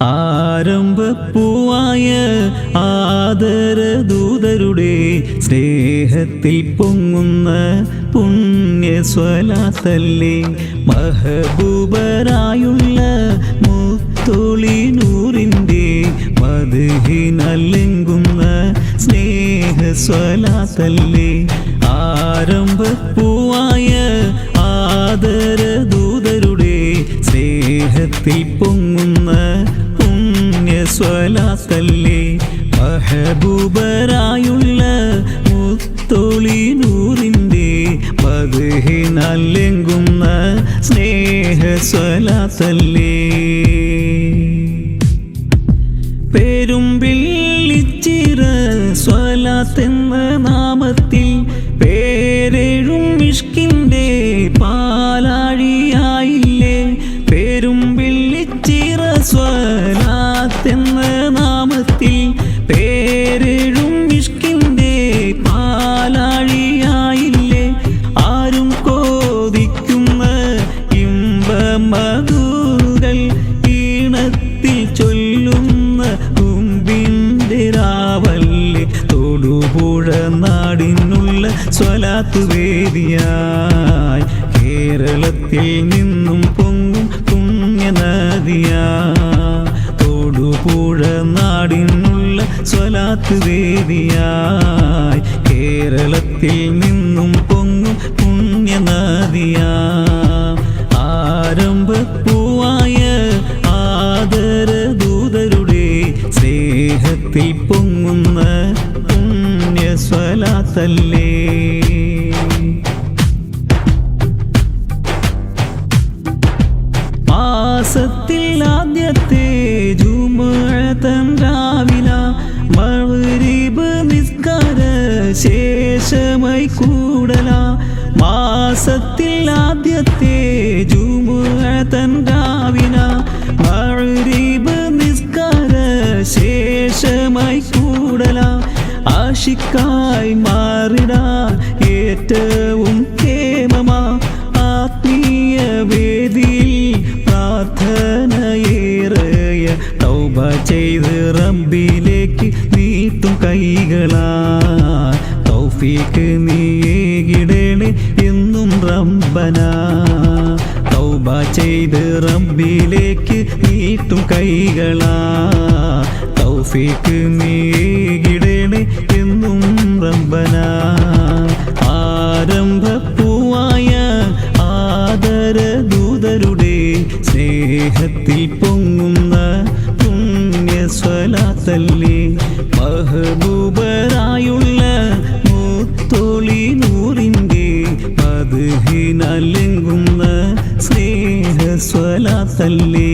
ആരംഭപ്പൂവായ ആദരദൂതരുടെ സ്നേഹത്തിൽ പൊങ്ങുന്ന പുണ്യസ്വലാത്തല്ലേ? മഹബൂബരായുള്ള മുത്തൊളി നൂറിന്റെ മധുഹിനല്ലെങ്കുന്ന സ്നേഹസ്വലാത്തല്ലേ? ആരംഭപ്പൂവായ ആദരദൂതരുടെ സ്നേഹത്തിൽ പൊങ്ങുന്ന പുണ്യസ്വലാത്തല്ലേ മഹബൂബരായുള്ള മുത്തൊളി നൂറിന്റെ മധുഹിനല്ലെങ്കുന്ന സ്നേഹസ്വലാത്തല്ലേ? പെരുമ്പിള്ളിച്ചിറ സ്വലാത്തെന്ന നാമത്തിൽ പേരെഴും ഇഷ്കിന്റെ പാലാഴിയായില്ലേ? ആരും കോതിക്കുന്ന ഇമ്പമധുകൾ ഈണത്തിൽ ചൊല്ലുന്ന കുമ്പിന്റെ രാവല്ലേ? തൊടുപുഴ നാടിനുള്ള സ്വലാത്തു കേരളത്തിൽ നിന്നും പൊങ്ങും പുണ്യനദിയാ തൊടുപുഴ നാടിനുള്ള സ്വലാത്ത് വേദിയായി. കേരളത്തിൽ നിന്നും പൊങ്ങും പുണ്യനദിയാ. ആരംഭപ്പൂവായ ആദരദൂതരുടെ സ്നേഹത്തിൽ പൊങ്ങുന്ന പുണ്യസ്വലാത്തല്ലേ? മാസത്തിൽ ആദ്യത്തെ ജുമഴത്തൻ ശേഷമായി കൂടല. മാസത്തിൽ ആദ്യത്തെ ജുമഴത്തൻ രാവിന മഴരീബ് നിസ്കാര ശേഷമായി കൂടല. ആശിക്കായി മാറിടാൻ ഏറ്റവും കേമമാ ആത്മീയ വേദിയിൽ പ്രാർത്ഥനയേറയ തൗബ ചെയ്ത് റബ്ബിലേക്ക് നീട്ടും കൈകളാ. തൗഫീക്ക് നീകിടണേ എന്നും റബ്ബന. തൗബ ചെയ്ത് റബ്ബിലേക്ക് നീട്ടും കൈകളാ. തൗഫീക്ക് നീകിടണേ എന്നും റബ്ബന. ആരംഭപ്പൂവായ ആദരദൂതരുടെ സ്നേഹത്തിൽ പൊങ്ങുന്ന പുണ്യസ്വലാത്തല്ലേ മഹബൂബരായുള്ള സ്നേഹസ്വലാത്തല്ലേ